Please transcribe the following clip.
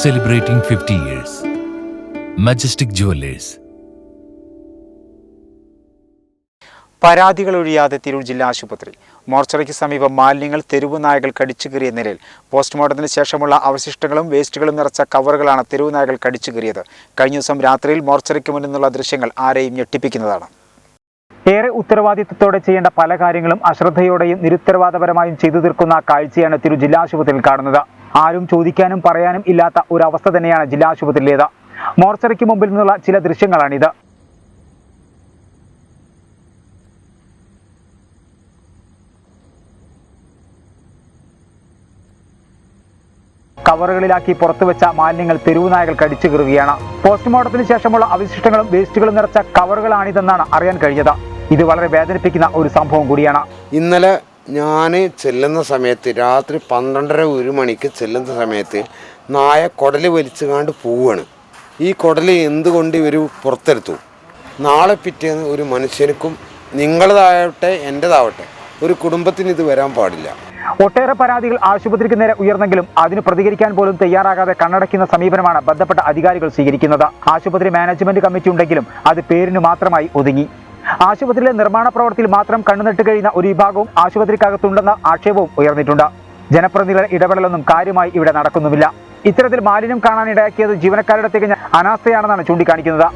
celebrating 50 years. Majestic Jewelers. പരാതികൾ ഒഴിയാതെ തിരൂർ ജില്ലാ ആശുപത്രി മോർച്ചറിക്ക് സമീപം മാലിന്യങ്ങൾ തെരുവ് നായകൾ കടിച്ചു കീറിയ നിലയിൽ പോസ്റ്റ്മോർട്ടത്തിന് ശേഷമുള്ള അവശിഷ്ടങ്ങളും വേസ്റ്റുകളും നിറച്ച കവറുകളാണ് തെരുവ് നായകൾ കടിച്ചു കീറിയത് കഴിഞ്ഞ ദിവസം രാത്രിയിൽ മോർച്ചറിക്ക് മുന്നിൽ നിന്നുള്ള ദൃശ്യങ്ങൾ ആരെയും ഞെട്ടിപ്പിക്കുന്നതാണ് ഏറെ ഉത്തരവാദിത്വത്തോടെ ചെയ്യേണ്ട പല കാര്യങ്ങളും അശ്രദ്ധയോടെയും നിരുത്തരവാദപരമായും ചെയ്തു തീർക്കുന്ന കാഴ്ചയാണ് തിരു ജില്ലാ ആശുപത്രിയിൽ കാണുന്നത് ആരും ചോദിക്കാനും പറയാനും ഇല്ലാത്ത ഒരു അവസ്ഥ തന്നെയാണ് ജില്ലാ ആശുപത്രിയിലേത്. മോർച്ചറിക്ക് മുമ്പിൽ നിന്നുള്ള ചില ദൃശ്യങ്ങളാണിത്. കവറുകളിലാക്കി പുറത്തുവെച്ച മാലിന്യങ്ങൾ തെരുവു നായകൾ കടിച്ചു കീറുകയാണ്. പോസ്റ്റ്മോർട്ടത്തിന് ശേഷമുള്ള അവശിഷ്ടങ്ങളും വേസ്റ്റുകളും നിറച്ച കവറുകളാണിതെന്നാണ് അറിയാൻ കഴിഞ്ഞത്. ഇത് വളരെ വേദനിപ്പിക്കുന്ന ഒരു സംഭവം കൂടിയാണ്. ഇന്നലെ ഞാൻ ചെല്ലുന്ന സമയത്ത് രാത്രി പന്ത്രണ്ടര ഒരു മണിക്ക് ചെല്ലുന്ന സമയത്ത് നായ കുടൽ വലിച്ചുകാണ്ട് പോവുകയാണ് ഈ കുടൽ എന്തുകൊണ്ട് ഇവർ പുറത്തെടുത്തു? നാളെ പിറ്റേന്ന് ഒരു മനുഷ്യർക്കും നിങ്ങളതാവട്ടെ എന്റെതാവട്ടെ ഒരു കുടുംബത്തിന് ഇത് വരാൻ പാടില്ല. ഒട്ടേറെ പരാതികൾ ആശുപത്രിക്ക് നേരെ ഉയർന്നെങ്കിലും അതിന് പ്രതികരിക്കാൻ പോലും തയ്യാറാകാതെ കണ്ണടയ്ക്കുന്ന സമീപനമാണ് ബന്ധപ്പെട്ട അധികാരികൾ സ്വീകരിക്കുന്നത്. ആശുപത്രി മാനേജ്മെന്റ് കമ്മിറ്റി ഉണ്ടെങ്കിലും അത് പേരിന് മാത്രമായി ഒതുങ്ങി. ആശുപത്രിയിലെ നിർമ്മാണ പ്രവർത്തിയിൽ മാത്രം കണ്ണുനട്ട് കഴിയുന്ന ഒരു വിഭാഗവും ആശുപത്രിക്കകത്തുണ്ടെന്ന ആക്ഷേപവും ഉയർന്നിട്ടുണ്ട്. ജനപ്രതിനിധികളുടെ ഇടപെടലൊന്നും കാര്യമായി ഇവിടെ നടക്കുന്നുമില്ല. ഇത്തരത്തിൽ മാലിന്യം കാണാൻ ഇടയാക്കിയത് ജീവനക്കാരുടെ തികഞ്ഞ അനാസ്ഥയാണെന്നാണ് ചൂണ്ടിക്കാണിക്കുന്നത്.